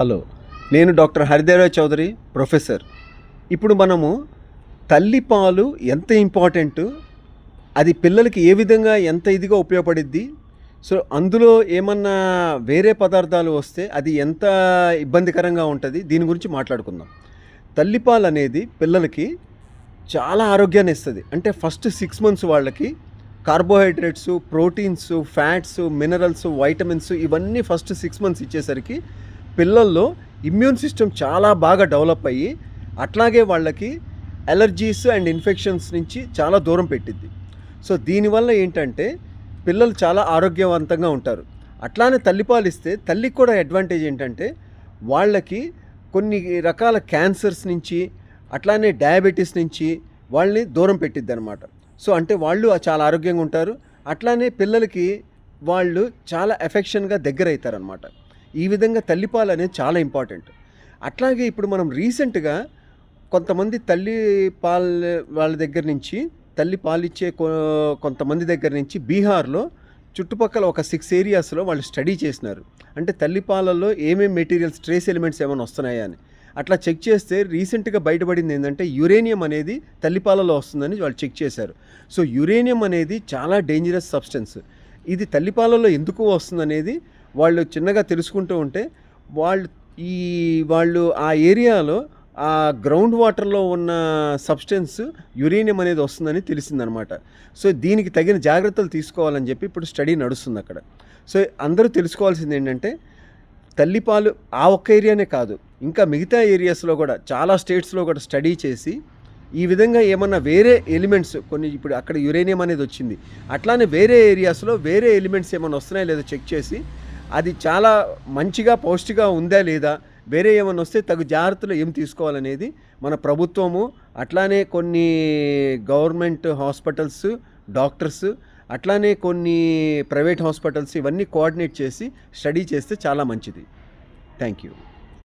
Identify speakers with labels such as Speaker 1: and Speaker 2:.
Speaker 1: Hello నేను doctor హరిదేవరాజ్ Chowdary professor. ఇప్పుడు మనము తల్లిపాలు ఎంత ఇంపార్టెంట్ అది పిల్లలకి ఏ విధంగా ఎంత ఇదిగా ఉపయోగపడిద్ది సో అందులో ఏమన్నా వేరే పదార్థాలు వస్తే అది ఎంత ఇబ్బందికరంగా ఉంటుంది దీని గురించి మాట్లాడుకుందాం. తల్లిపాలు అనేది పిల్లలకి చాలా ఆరోగ్యాన్ని ఇస్తుంది. అంటే ఫస్ట్ సిక్స్ మంత్స్ వాళ్ళకి carbohydrates proteins fats minerals vitamins ఇవన్నీ ఫస్ట్ సిక్స్ మంత్స్ ఇచ్చేసరికి పిల్లల్లో ఇమ్యూన్ సిస్టమ్ చాలా బాగా డెవలప్ అయ్యి అట్లాగే వాళ్ళకి అలర్జీస్ అండ్ ఇన్ఫెక్షన్స్ నుంచి చాలా దూరం పెట్టిద్ది. సో దీనివల్ల ఏంటంటే పిల్లలు చాలా ఆరోగ్యవంతంగా ఉంటారు. అట్లానే తల్లిపాలిస్తే తల్లికి కూడా అడ్వాంటేజ్ ఏంటంటే వాళ్ళకి కొన్ని రకాల క్యాన్సర్స్ నుంచి అట్లానే డయాబెటీస్ నుంచి వాళ్ళని దూరం పెట్టిద్ది అనమాట సో అంటే వాళ్ళు చాలా ఆరోగ్యంగా ఉంటారు. అట్లానే పిల్లలకి వాళ్ళు చాలా ఎఫెక్షన్గా దగ్గర అవుతారనమాట ఈ విధంగా తల్లిపాలు అనేది చాలా ఇంపార్టెంట్. అట్లాగే ఇప్పుడు మనం రీసెంట్గా కొంతమంది తల్లి పాలు వాళ్ళ దగ్గర నుంచి తల్లి పాలిచ్చే కొంతమంది దగ్గర నుంచి బీహార్లో చుట్టుపక్కల ఒక సిక్స్ ఏరియాస్లో వాళ్ళు స్టడీ చేసినారు. అంటే తల్లి పాలల్లో ఏమేమి మెటీరియల్స్ ట్రేస్ ఎలిమెంట్స్ ఏమైనా వస్తున్నాయా అని. అట్లా చెక్ చేస్తే రీసెంట్గా బయటపడింది ఏంటంటే యురేనియం అనేది తల్లిపాలలో వస్తుందని వాళ్ళు చెక్ చేశారు. సో యురేనియం అనేది చాలా డేంజరస్ సబ్స్టెన్స్. ఇది తల్లిపాలలో ఎందుకు వస్తుందనేది వాళ్ళు చిన్నగా తెలుసుకుంటూ ఉంటే వాళ్ళు ఈ వాళ్ళు ఆ ఏరియాలో ఆ గ్రౌండ్ వాటర్లో ఉన్న సబ్స్టెన్స్ యురేనియం అనేది వస్తుందని తెలిసిందనమాట. సో దీనికి తగిన జాగ్రత్తలు తీసుకోవాలని చెప్పి ఇప్పుడు స్టడీ నడుస్తుంది అక్కడ. సో అందరూ తెలుసుకోవాల్సింది ఏంటంటే తల్లిపాలు ఆ ఒక్క ఏరియానే కాదు ఇంకా మిగతా ఏరియాస్లో కూడా చాలా స్టేట్స్లో కూడా స్టడీ చేసి ఈ విధంగా ఏమన్నా వేరే ఎలిమెంట్స్ కొన్ని ఇప్పుడు అక్కడ యురేనియం అనేది వచ్చింది అట్లానే వేరే ఏరియాస్లో వేరే ఎలిమెంట్స్ ఏమైనా వస్తున్నాయో లేదో చెక్ చేసి అది చాలా మంచిగా పౌష్టిగా ఉందా లేదా వేరే ఏమైనా వస్తే తగు జాగ్రత్తలు ఏం తీసుకోవాలనేది మన ప్రభుత్వము అట్లానే కొన్ని గవర్నమెంట్ హాస్పిటల్స్ డాక్టర్స్ అట్లానే కొన్ని ప్రైవేట్ హాస్పిటల్స్ ఇవన్నీ కోఆర్డినేట్ చేసి స్టడీ చేస్తే చాలా మంచిది. Thank you.